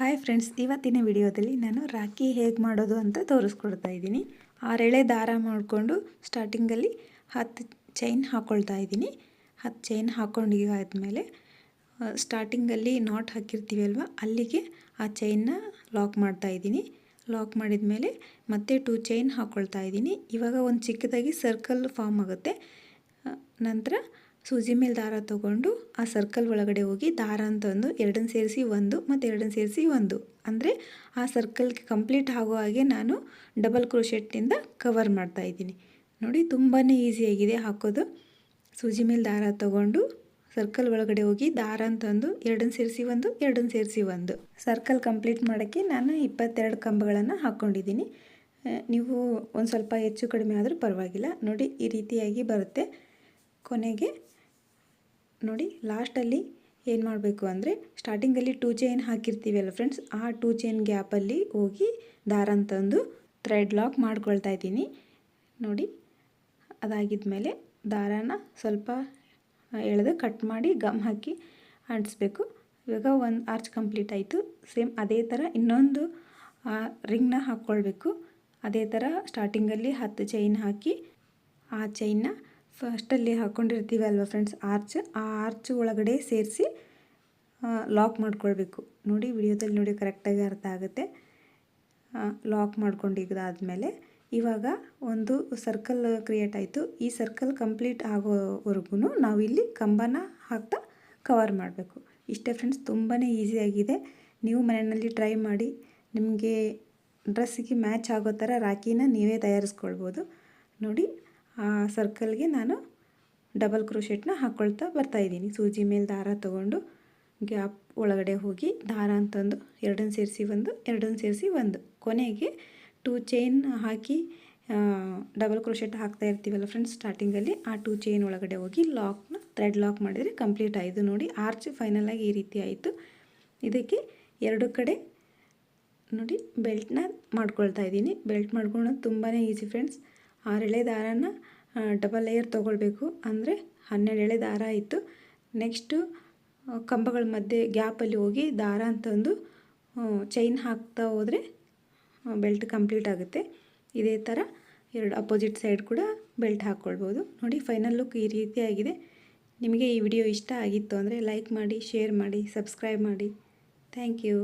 Hi friends, ಇವತ್ತಿನ ವಿಡಿಯೋದಲ್ಲಿ ನಾನು ರಾಖಿ ಹೇಗೆ ಮಾಡೋದು ಅಂತ ತೋರಿಸ್ಕೊಡ್ತಾ ಇದ್ದೀನಿ. ಆರೆಳೆ ದಾರ ಮಾಡಿಕೊಂಡು ಸ್ಟಾರ್ಟಿಂಗಲ್ಲಿ ಹತ್ತು ಚೈನ್ ಹಾಕ್ಕೊಳ್ತಾ ಇದ್ದೀನಿ. ಹತ್ತು ಚೈನ್ ಹಾಕ್ಕೊಂಡಿಗಾದ್ಮೇಲೆ ಸ್ಟಾರ್ಟಿಂಗಲ್ಲಿ ನಾಟ್ ಹಾಕಿರ್ತೀವಿ ಅಲ್ವಾ, ಅಲ್ಲಿಗೆ ಆ ಚೈನ್ನ ಲಾಕ್ ಮಾಡ್ತಾ ಇದ್ದೀನಿ. ಲಾಕ್ ಮಾಡಿದ ಮೇಲೆ ಮತ್ತೆ ಟೂ ಚೈನ್ ಹಾಕ್ಕೊಳ್ತಾ ಇದ್ದೀನಿ. ಇವಾಗ ಒಂದು ಚಿಕ್ಕದಾಗಿ ಸರ್ಕಲ್ ಫಾರ್ಮ್ ಆಗುತ್ತೆ. ನಂತರ ಸೂಜಿ ಮೇಲೆ ದಾರ ತೊಗೊಂಡು ಆ ಸರ್ಕಲ್ ಒಳಗಡೆ ಹೋಗಿ ದಾರ ಅಂತಂದು ಎರಡನ್ನು ಸೇರಿಸಿ ಒಂದು ಮತ್ತು ಎರಡನ್ನು ಸೇರಿಸಿ ಒಂದು. ಅಂದರೆ ಆ ಸರ್ಕಲ್ಗೆ ಕಂಪ್ಲೀಟ್ ಆಗೋ ಹಾಗೆ ನಾನು ಡಬಲ್ ಕ್ರೋಶೆಟ್ಟಿಂದ ಕವರ್ ಮಾಡ್ತಾ ಇದ್ದೀನಿ. ನೋಡಿ ತುಂಬಾ ಈಸಿಯಾಗಿದೆ ಹಾಕೋದು. ಸೂಜಿ ಮೇಲೆ ದಾರ ತೊಗೊಂಡು ಸರ್ಕಲ್ ಒಳಗಡೆ ಹೋಗಿ ದಾರ ಅಂತಂದು ಎರಡನ್ನು ಸೇರಿಸಿ ಒಂದು ಎರಡನ್ನು ಸೇರಿಸಿ ಒಂದು. ಸರ್ಕಲ್ ಕಂಪ್ಲೀಟ್ ಮಾಡೋಕ್ಕೆ ನಾನು ಇಪ್ಪತ್ತೆರಡು ಕಂಬಗಳನ್ನು ಹಾಕ್ಕೊಂಡಿದ್ದೀನಿ ನೀವು ಒಂದು ಸ್ವಲ್ಪ ಹೆಚ್ಚು ಕಡಿಮೆ ಆದರೂ ಪರವಾಗಿಲ್ಲ. ನೋಡಿ ಈ ರೀತಿಯಾಗಿ ಬರುತ್ತೆ. ಕೊನೆಗೆ ನೋಡಿ, ಲಾಸ್ಟಲ್ಲಿ ಏನು ಮಾಡಬೇಕು ಅಂದರೆ, ಸ್ಟಾರ್ಟಿಂಗಲ್ಲಿ ಟೂ ಚೈನ್ ಹಾಕಿರ್ತೀವಲ್ಲ ಫ್ರೆಂಡ್ಸ್ ಆ ಟೂ ಚೈನ್ ಗ್ಯಾಪಲ್ಲಿ ಹೋಗಿ ದಾರನ ತಂದು ಥ್ರೆಡ್ ಲಾಕ್ ಮಾಡ್ಕೊಳ್ತಾ ಇದ್ದೀನಿ. ನೋಡಿ, ಅದಾಗಿದ ಮೇಲೆ ದಾರಾನ ಸ್ವಲ್ಪ ಎಳೆದು ಕಟ್ ಮಾಡಿ ಗಮ್ ಹಾಕಿ ಅಂಟಿಸ್ಬೇಕು ಇವಾಗ ಒಂದು ಆರ್ಚ್ ಕಂಪ್ಲೀಟ್ ಆಯಿತು. ಸೇಮ್ ಅದೇ ಥರ ಇನ್ನೊಂದು ರಿಂಗ್ನ ಹಾಕ್ಕೊಳ್ಬೇಕು ಅದೇ ಥರ ಸ್ಟಾರ್ಟಿಂಗಲ್ಲಿ ಹತ್ತು ಚೈನ್ ಹಾಕಿ, ಆ ಚೈನ್ನ ಫಸ್ಟಲ್ಲಿ ಹಾಕ್ಕೊಂಡಿರ್ತೀವಿ ಅಲ್ವಾ ಫ್ರೆಂಡ್ಸ್, ಆರ್ಚ್. ಆ ಆರ್ಚ್ ಒಳಗಡೆ ಸೇರಿಸಿ ಲಾಕ್ ಮಾಡ್ಕೊಳ್ಬೇಕು. ನೋಡಿ, ವಿಡಿಯೋದಲ್ಲಿ ನೋಡಿ ಕರೆಕ್ಟಾಗಿ ಅರ್ಥ ಆಗುತ್ತೆ. ಲಾಕ್ ಮಾಡ್ಕೊಂಡಿದ್ದಾದಮೇಲೆ ಇವಾಗ ಒಂದು ಸರ್ಕಲ್ ಕ್ರಿಯೇಟ್ ಆಯಿತು. ಈ ಸರ್ಕಲ್ ಕಂಪ್ಲೀಟ್ ಆಗೋವರೆಗೂ ನಾವು ಇಲ್ಲಿ ಕಂಬನ ಹಾಕ್ತಾ ಕವರ್ ಮಾಡಬೇಕು. ಇಷ್ಟೇ ಫ್ರೆಂಡ್ಸ್ ತುಂಬಾ ಈಸಿಯಾಗಿದೆ ನೀವು ಮನೆಯಲ್ಲಿ ಟ್ರೈ ಮಾಡಿ. ನಿಮಗೆ ಡ್ರೆಸ್ಸಿಗೆ ಮ್ಯಾಚ್ ಆಗೋ ಥರ ರಾಖಿನ ನೀವೇ ತಯಾರಿಸ್ಕೊಳ್ಬೋದು. ನೋಡಿ ಆ ಸರ್ಕಲ್ಗೆ ನಾನು ಡಬಲ್ ಕ್ರೋಶೆಟ್ನ ಹಾಕ್ಕೊಳ್ತಾ ಬರ್ತಾಯಿದ್ದೀನಿ ಸೂಜಿ ಮೇಲೆ ದಾರ ತೊಗೊಂಡು ಗ್ಯಾಪ್ ಒಳಗಡೆ ಹೋಗಿ ದಾರ ಅಂತಂದು ಎರಡನ್ನು ಸೇರಿಸಿ ಒಂದು ಎರಡನ್ನು ಸೇರಿಸಿ ಒಂದು. ಕೊನೆಗೆ ಟೂ ಚೈನ್ ಹಾಕಿ ಡಬಲ್ ಕ್ರೋಶೆಟ್ ಹಾಕ್ತಾ ಇರ್ತೀವಲ್ಲ ಫ್ರೆಂಡ್ಸ್ ಸ್ಟಾರ್ಟಿಂಗಲ್ಲಿ ಆ ಟೂ ಚೈನ್ ಒಳಗಡೆ ಹೋಗಿ ಲಾಕ್ನ ಥ್ರೆಡ್ ಲಾಕ್ ಮಾಡಿದರೆ ಕಂಪ್ಲೀಟ್ ಆಯಿತು ನೋಡಿ ಆರ್ಚ್ ಫೈನಲಾಗಿ ಈ ರೀತಿ ಆಯಿತು. ಇದಕ್ಕೆ ಎರಡು ಕಡೆ ನೋಡಿ ಬೆಲ್ಟ್ನ ಮಾಡ್ಕೊಳ್ತಾ ಇದ್ದೀನಿ. ಬೆಲ್ಟ್ ಮಾಡ್ಕೊಳೋದು ತುಂಬಾ ಈಸಿ ಫ್ರೆಂಡ್ಸ್ ಆರೆಳೆ ದಾರನ ಡಬಲ್ ಲೇಯರ್ ತೊಗೊಳ್ಬೇಕು. ಅಂದರೆ ಹನ್ನೆರಡು ಎಳೆ ದಾರ ಇತ್ತು. ನೆಕ್ಸ್ಟು ಕಂಬಗಳ ಮಧ್ಯೆ ಗ್ಯಾಪಲ್ಲಿ ಹೋಗಿ ದಾರ ಅಂತಂದು ಚೈನ್ ಹಾಕ್ತಾ ಹೋದರೆ ಬೆಲ್ಟ್ ಕಂಪ್ಲೀಟ್ ಆಗುತ್ತೆ. ಇದೇ ಥರ ಎರಡು ಅಪೋಸಿಟ್ ಸೈಡ್ ಕೂಡ ಬೆಲ್ಟ್ ಹಾಕ್ಕೊಳ್ಬೋದು ನೋಡಿ ಫೈನಲ್ ಲುಕ್ ಈ ರೀತಿಯಾಗಿದೆ. ನಿಮಗೆ ಈ ವಿಡಿಯೋ ಇಷ್ಟ ಆಗಿತ್ತು ಅಂದರೆ ಲೈಕ್ ಮಾಡಿ ಶೇರ್ ಮಾಡಿ ಸಬ್ಸ್ಕ್ರೈಬ್ ಮಾಡಿ. Thank you